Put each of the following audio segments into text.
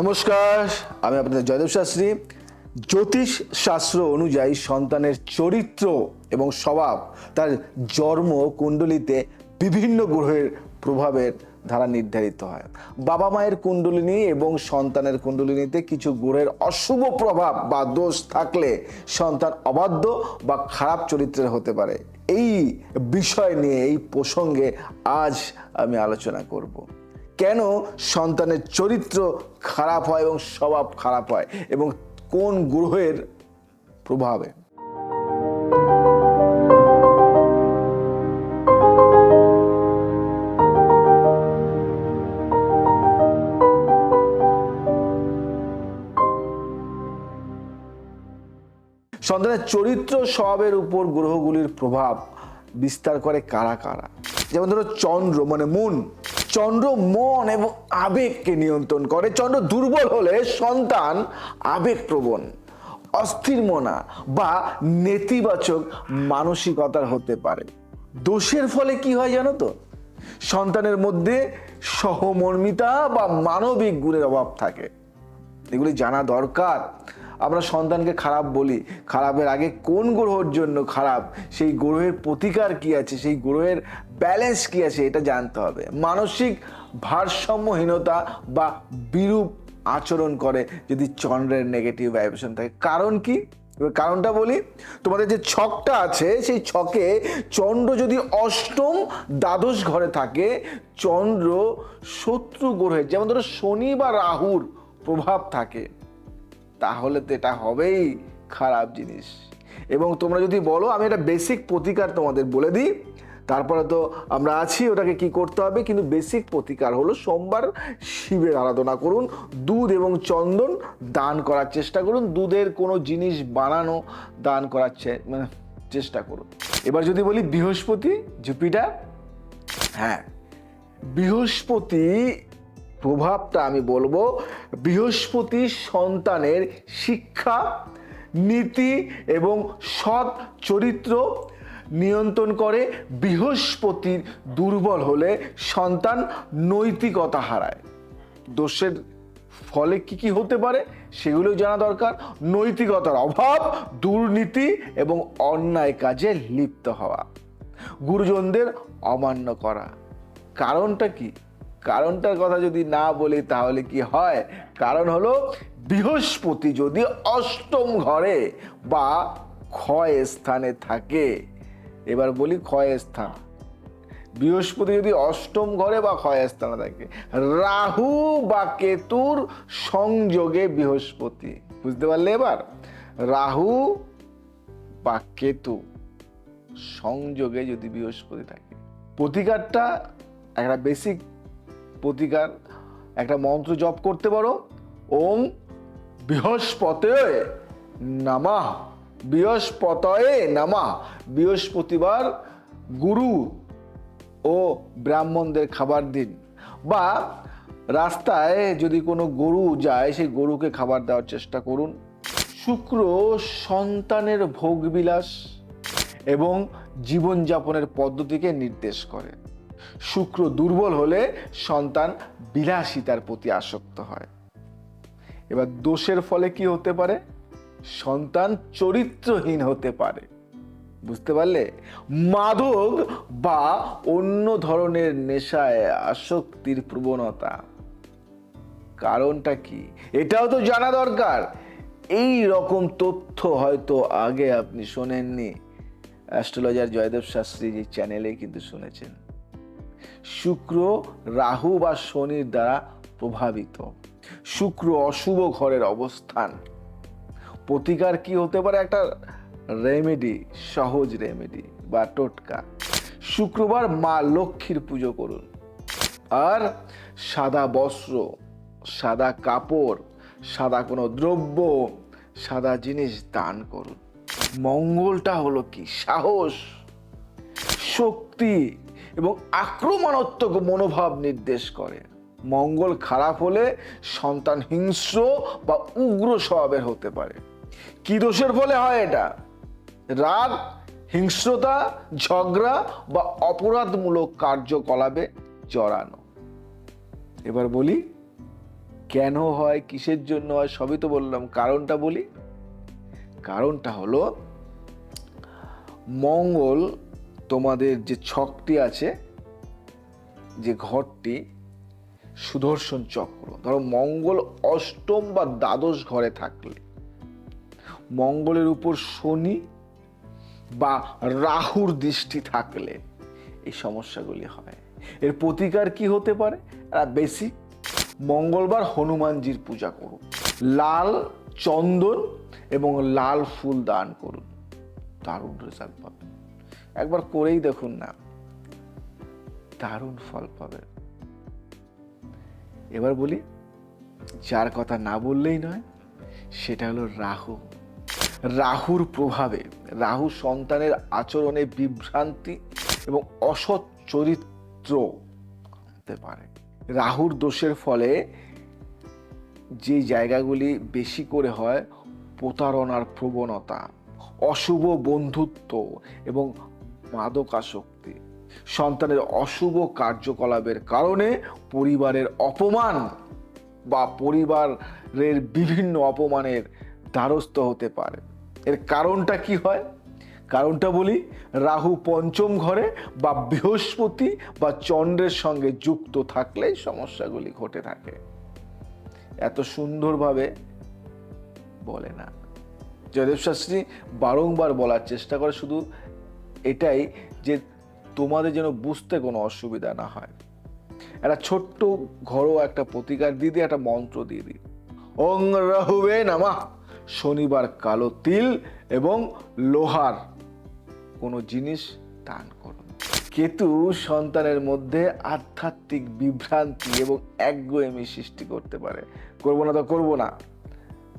নমস্কার, আমি আপনাদের জয়দেব শাস্ত্রী। জ্যোতিষ শাস্ত্র অনুযায়ী সন্তানের চরিত্র এবং স্বভাব তার জন্ম কুণ্ডলিতে বিভিন্ন গ্রহের প্রভাবের দ্বারা নির্ধারিত হয়। বাবা মায়ের কুণ্ডলিনী এবং সন্তানের কুণ্ডলিনীতে কিছু গ্রহের অশুভ প্রভাব বা দোষ থাকলে সন্তান অবাধ্য বা খারাপ চরিত্রের হতে পারে। এই বিষয় নিয়ে, এই প্রসঙ্গে আজ আমি আলোচনা করব। কেন সন্তানের চরিত্র খারাপ হয় এবং স্বভাব খারাপ হয় এবং কোন গ্রহের প্রভাবে সন্তানের চরিত্র স্বভাবের উপর গ্রহগুলির প্রভাব বিস্তার করে কারা কারা? যেমন ধরো চন্দ্র মানে মন চন্দ্র মন এবং আবেগকে নিয়ন্ত্রণ করে। চন্দ্র দুর্বল হলে সন্তান আবেগপ্রবণ, অস্থির মনা বা নেতিবাচক মানসিকতার হতে পারে। দোষের ফলে কি হয় জানো তো? সন্তানের মধ্যে সহমর্মিতা বা মানবিক গুণের অভাব থাকে। এগুলি জানা দরকার। আমরা সন্তানকে খারাপ বলি। খারাপের আগে কোন গ্রহর জন্য খারাপ? সেই গ্রহের প্রতিকার কি আছে? সেই গ্রহের ব্যালেন্স কি আছে এটা জানতে হবে। মানসিক ভারসাম্যহীনতা বা বিরূপ আচরণ করে যদি চন্দ্রের নেগেটিভ ভাইব্রেশন থাকে। কারণ কি? কারণটা বলি, তোমাদের যে ছকটা আছে, সেই ছকে চন্দ্র যদি অষ্টম দ্বাদশ ঘরে থাকে, চন্দ্র শত্রু গ্রহের যেমন ধরো শনি বা রাহুর প্রভাব থাকে, তাহলে তো এটা হবেই খারাপ জিনিস। এবং তোমরা যদি বলো, আমি একটা বেসিক প্রতিকার তোমাদের বলে দিই তারপরে তো আমরা আছি, ওটাকে কি করতে হবে? কিন্তু বেসিক প্রতিকার হলো সোমবার শিবের আরাধনা করুন, দুধ এবং চন্দন দান করার চেষ্টা করুন, দুধের কোনো জিনিস বানানো দান করার মানে চেষ্টা করুন। এবার যদি বলি বৃহস্পতি, জুপিটার? হ্যাঁ বৃহস্পতি প্রভাবটা আমি বলব, বৃহস্পতি সন্তানের শিক্ষা, নীতি এবং সৎ চরিত্র নিয়ন্ত্রণ করে, বৃহস্পতির দুর্বল হলে সন্তান নৈতিকতা হারায়। দোষের ফলে কি কি হতে পারে সেগুলো জানা দরকার। নৈতিকতার অভাব, দুর্নীতি এবং অন্যায় কাজে লিপ্ত হওয়া। গুরুজনদের অমান্য করা। কারণটা কি? কারণটার কথা যদি না বলি তাহলে কি হয়? কারণ হলো, বৃহস্পতি যদি অষ্টম ঘরে বা ক্ষয় স্থানে থাকে এবার বলি ক্ষয়স্থান। বৃহস্পতি যদি অষ্টম ঘরে বা ক্ষয় স্থানে থাকে, রাহু বা কেতুর সংযোগে বৃহস্পতি। বুঝতে পারলে এবার? রাহু বা কেতু সংযোগে যদি বৃহস্পতি থাকে। প্রতিকারটা একটা বেসিক প্রতিকার, একটা মন্ত্র জপ করতে পারো। ওম বৃহস্পতে নামা। বৃহস্পতয়ে নামা বৃহস্পতিবার গুরু ও ব্রাহ্মণদের খাবার দিন। বা রাস্তায় যদি কোনো গরু যায়, সেই গরুকে খাবার দেওয়ার চেষ্টা করুন। শুক্র সন্তানের ভোগবিলাস এবং জীবনযাপনের পদ্ধতিকে নির্দেশ করে। শুক্র দুর্বল হলে সন্তান বিলাসিতার প্রতি আসক্ত হয়। এবার দোষের ফলে কি হতে পারে? সন্তান চরিত্রহীন হতে পারে। বুঝতে পারলে? মাদক বা অন্য ধরনের নেশায় আসক্তির প্রবণতা। কারণটা কি? এটাও তো জানা দরকার। এই রকম তথ্য হয়তো আগে আপনি শোনেননি। অ্যাস্ট্রোলজার জয়দেব শাস্ত্রী যে চ্যানেলে কিন্তু শুনেছেন। শুক্র, রাহু বা শনির দ্বারা প্রভাবিত। শুক্র অশুভ ঘরের অবস্থান। প্রতিকার কি হতে পারে? একটা রেমেডি সহজ রেমেডি বা টোটকা। শুক্রবার মা লক্ষ্মীর পুজো করুন। আর সাদা বস্ত্র, সাদা কাপড়, সাদা কোনো দ্রব্য, সাদা জিনিস দান করুন। মঙ্গলটা হলো কি? সাহস, শক্তি এবং আক্রমণাত্মক মনোভাব নির্দেশ করে। মঙ্গল খারাপ হলে সন্তান হিংস্র বা উগ্র স্বভাবের হতে পারে। কি দোষের ফলে হয় এটা? রাগ, হিংস্রতা, ঝগড়া বা অপরাধমূলক কার্যকলাপে জড়ানো। এবার বলি, কেন হয়, কিসের জন্য হয়, সবই তো বললাম। কারণটা বলি। কারণটা হলো, মঙ্গল তোমাদের যে ছকটি আছে, যে ঘরটি, সুদর্শন চক্র। ধরো মঙ্গল অষ্টম বা দ্বাদশ ঘরে থাকলে। মঙ্গলের উপর শনি বা রাহুর দৃষ্টি থাকলে এই সমস্যাগুলি হয়। এর প্রতিকার কি হতে পারে? বেসিক মঙ্গলবার হনুমানজির পূজা করুন। লাল চন্দন এবং লাল ফুল দান করুন। দারুণ রেজাল্ট পাবেন। একবার করেই দেখুন না। দারুণ ফল পাবেন। এবার বলি, যার কথা না বললেই নয়, সেটা হলো রাহু। রাহুর প্রভাবে, রাহু সন্তানের আচরণে বিভ্রান্তি এবং অসৎ চরিত্র হতে পারে। রাহুর দোষের ফলে যে জায়গাগুলি বেশি করে হয়, প্রতারণার প্রবণতা, অশুভ বন্ধুত্ব এবং মাদকাসক্তি, সন্তানের অশুভ কার্যকলাপের কারণে পরিবারের অপমান বা পরিবারের বিভিন্ন অপমানের দ্বারস্থ হতে পারে। এর কারণটা কি হয়? কারণটা বলি, রাহু পঞ্চম ঘরে বা বৃহস্পতি বা চন্দ্রের সঙ্গে যুক্ত থাকলে সমস্যাগুলি ঘটে থাকে। এত সুন্দরভাবে বলে না। জয়দেব শাস্ত্রী বারংবার বলার চেষ্টা করে, শুধু এটাই যে তোমাদের যেন বুঝতে কোনো অসুবিধা না হয়। একটা ছোট্ট ঘরোয়া একটা প্রতিকার দিয়ে দিয়ে একটা মন্ত্র দিয়ে দিই। ওং রাহুবে নামা। শনিবার কালো তিল এবং লোহার কোনো জিনিস দান করুন কেতু সন্তানের মধ্যে আধ্যাত্মিক বিভ্রান্তি এবং একগুয়েমি সৃষ্টি করতে পারে। করব না তো করব না।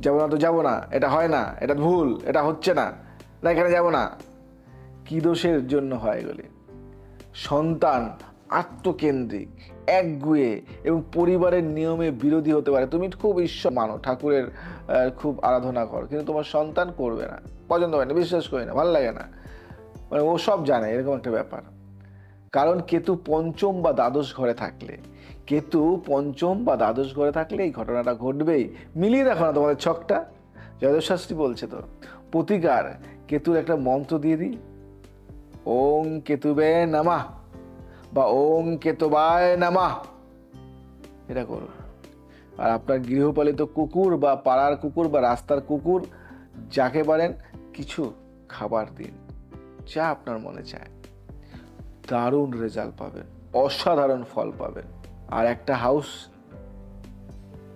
যাব না তো যাব না। এটা হয় না। এটা ভুল। এটা হচ্ছে না। না, এখানে যাব না। কী দোষের জন্য হয় এগুলি? সন্তান আত্মকেন্দ্রিক। একগুয়ে এবং পরিবারের নিয়মে বিরোধী হতে পারে। তুমি খুব ঈশ্বর মানো, ঠাকুরের খুব আরাধনা কর, কিন্তু তোমার সন্তান করবে না। পছন্দ হয় না, বিশ্বাস করি না, ভালো লাগে না। মানে ও সব জানে, এরকম একটা ব্যাপার। কারণ কেতু পঞ্চম বা দ্বাদশ ঘরে থাকলে, কেতু পঞ্চম বা দ্বাদশ ঘরে থাকলে এই ঘটনাটা ঘটবেই। মিলিয়ে দেখো না তোমাদের ছকটা। জয়দেব শাস্ত্রী বলছে তো প্রতিকার কেতুর একটা মন্ত্র দিয়ে দিই। ওং কেতুবে নামা। বা ওং কেতবায় নামা। এটা করুন। আর আপনার গৃহপালিত কুকুর বা পাড়ার কুকুর বা রাস্তার কুকুর, যাকে পারেন কিছু খাবার দিন, যা আপনার মনে চায়। দারুণ রেজাল্ট পাবেন, অসাধারণ ফল পাবেন। আর একটা হাউস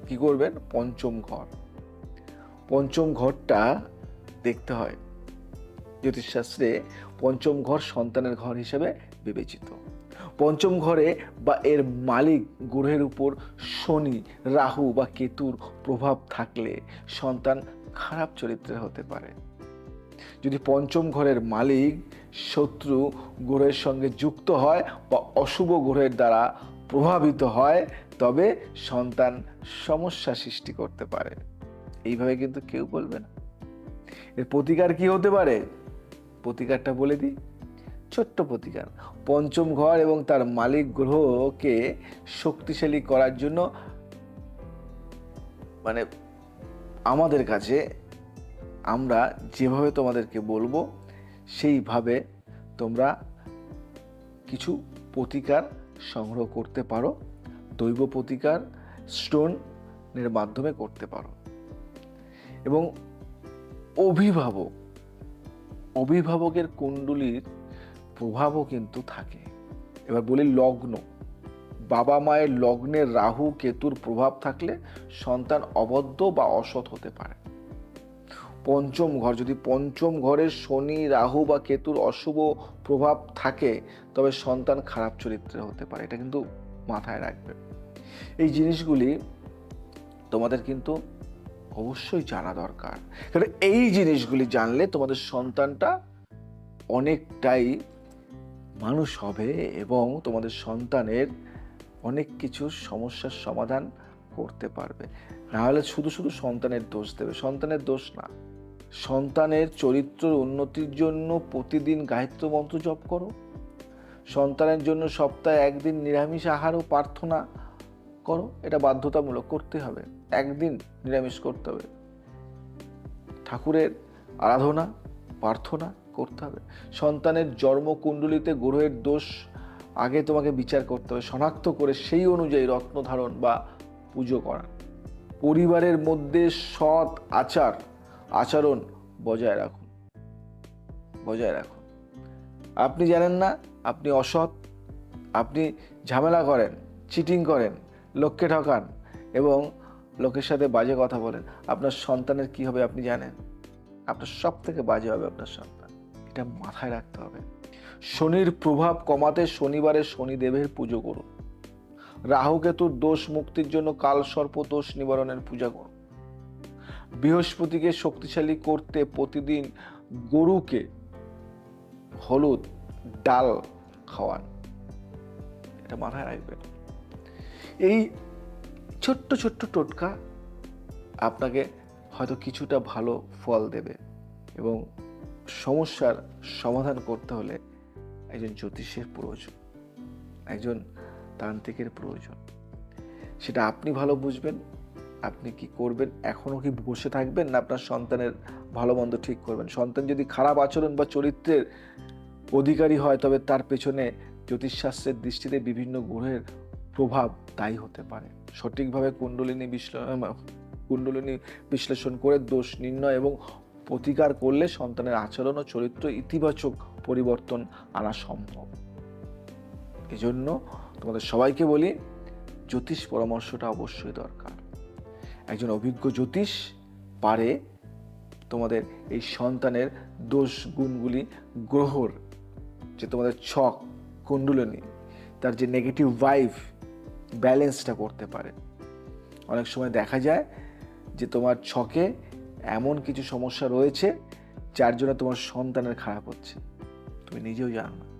কি করবেন? পঞ্চম ঘর। পঞ্চম ঘরটা দেখতে হয়। জ্যোতিষশাস্ত্রে পঞ্চম ঘর সন্তানের ঘর হিসেবে বিবেচিত। পঞ্চম ঘরে বা এর মালিক গ্রহের উপর শনি, রাহু বা কেতুর প্রভাব থাকলে সন্তান খারাপ চরিত্রের হতে পারে। যদি পঞ্চম ঘরের মালিক শত্রু গ্রহের সঙ্গে যুক্ত হয় বা অশুভ গ্রহের দ্বারা প্রভাবিত হয়, তবে সন্তান সমস্যা সৃষ্টি করতে পারে। এইভাবে কিন্তু কেউ বলবে না। এর প্রতিকার কি হতে পারে? প্রতিকারটা বলে দিই। ছোট্ট প্রতিকার। পঞ্চম ঘর এবং তার মালিক গ্রহকে শক্তিশালী করার জন্য মানে আমাদের কাছে আমরা যেভাবে তোমাদেরকে বলব, সেইভাবে তোমরা কিছু প্রতিকার সংগ্রহ করতে পারো, দৈব প্রতিকার স্টোনের মাধ্যমে করতে পারো। এবং অভিভাবক, অভিভাবকের কুণ্ডলীর প্রভাবও কিন্তু থাকে। এবার বলি লগ্ন। বাবা মায়ের লগ্নে রাহু, কেতুর প্রভাব থাকলে সন্তান অবদ্ধ বা অসৎ হতে পারে। পঞ্চম ঘর, যদি পঞ্চম ঘরে শনি, রাহু বা কেতুর অশুভ প্রভাব থাকে, তবে সন্তান খারাপ চরিত্রে হতে পারে। এটা কিন্তু মাথায় রাখবে। এই জিনিসগুলি তোমাদের কিন্তু অবশ্যই জানা দরকার। কারণ এই জিনিসগুলি জানলে তোমাদের সন্তানটা অনেকটাই মানুষ হবে এবং তোমাদের সন্তানের অনেক কিছু সমস্যার সমাধান করতে পারবে। না হলে শুধু শুধু সন্তানের দোষ দেবে। সন্তানের দোষ না, সন্তানের চরিত্র উন্নতির জন্য প্রতিদিন গায়ত্র মন্ত্র জপ করো। সন্তানের জন্য সপ্তাহে একদিন নিরামিষ আহার ও প্রার্থনা করো। এটা বাধ্যতামূলক করতে হবে। একদিন নিরামিষ করতে হবে। ঠাকুরের আরাধনা, প্রার্থনা করতে হবে। সন্তানের জন্মকুণ্ডলিতে গ্রহের দোষ আগে তোমাকে বিচার করতে হবে। শনাক্ত করে সেই অনুযায়ী রত্ন ধারণ বা পুজো করা। পরিবারের মধ্যে সৎ আচার, আচরণ বজায় রাখুন। বজায় রাখুন। আপনি জানেন না, আপনি অসৎ, আপনি ঝামেলা করেন চিটিং করেন, লোককে ঠকান এবং লোকের সাথে বাজে কথা বলেন। আপনার সন্তানের কি হবে আপনি জানেন? আপনার সব থেকে বাজে হবে আপনার সন্তান। এটা মাথায় রাখতে হবে। শনির প্রভাব কমাতে শনিবারে শনিদেবের পুজো করুন। রাহুকেতুর দোষ মুক্তির জন্য কাল সর্প দোষ নিবারণের পূজা করুন। বৃহস্পতিকে শক্তিশালী করতে প্রতিদিন গরুকে হলুদ ডাল খাওয়ান। এটা মাথায় রাখবেন। এই ছোট্ট ছোট্ট টোটকা আপনাকে হয়তো কিছুটা ভালো ফল দেবে এবং সমস্যার সমাধান করতে হলে একজন জ্যোতিষের প্রয়োজন, একজন তান্ত্রিকের প্রয়োজন। সেটা আপনি ভালো বুঝবেন, আপনি কি করবেন এখনও কি বসে থাকবেন না আপনার সন্তানের ভালো মন্দ ঠিক করবেন? সন্তান যদি খারাপ আচরণ বা চরিত্রের অধিকারী হয়, তবে তার পেছনে জ্যোতিষশাস্ত্রের দৃষ্টিতে বিভিন্ন গ্রহের প্রভাব দায়ী হতে পারে। সঠিকভাবে কুণ্ডলিনী বিশ্লেষণ কুণ্ডলিনী বিশ্লেষণ করে দোষ নির্ণয় এবং প্রতিকার করলে সন্তানের আচরণ ও চরিত্র ইতিবাচক পরিবর্তন আনা সম্ভব। এজন্য তোমাদের সবাইকে বলি, জ্যোতিষ পরামর্শটা অবশ্যই দরকার। একজন অভিজ্ঞ জ্যোতিষ পারে তোমাদের এই সন্তানের দোষ গুণগুলি গ্রহর যে তোমাদের ছক, কুণ্ডলিনী, তার যে নেগেটিভ ভাইভ ব্যালেন্সটা করতে পারে। অনেক সময় দেখা যায় যে তোমার ছকে এমন কিছু সমস্যা রয়েছে যার জন্য তোমার সন্তানের খারাপ হচ্ছে। তুমি নিজেও জানো না।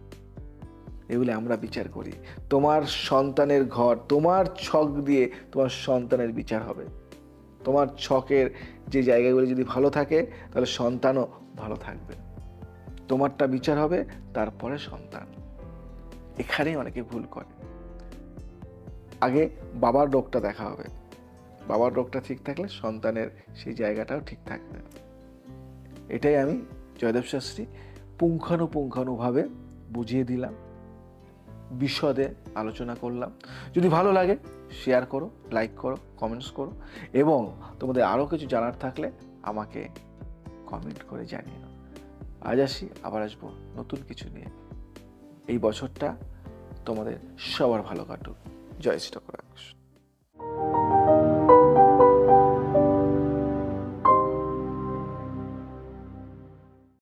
এগুলো আমরা বিচার করি। তোমার সন্তানের ঘর, তোমার ছক দিয়ে তোমার সন্তানের বিচার হবে। তোমার ছকের যে জায়গাগুলি যদি ভালো থাকে, তাহলে সন্তানও ভালো থাকবে। তোমারটা বিচার হবে, তারপরে সন্তান। এখানেই অনেকে ভুল করে। আগে বাবার রোগটা দেখা হবে। বাবার রোগটা ঠিক থাকলে সন্তানের সেই জায়গাটাও ঠিক থাকবে। এটাই আমি জয়দেব শাস্ত্রী পুঙ্খানুপুঙ্খানুভাবে বুঝিয়ে দিলাম, বিশদে আলোচনা করলাম। যদি ভালো লাগে শেয়ার করো লাইক করো কমেন্টস করো, এবং তোমাদের আরও কিছু জানার থাকলে আমাকে কমেন্ট করে জানিয়ে দাও আজ আসি, আবার আসব নতুন কিছু নিয়ে। এই বছরটা তোমাদের সবার ভালো কাটুক। জয় শ্রী।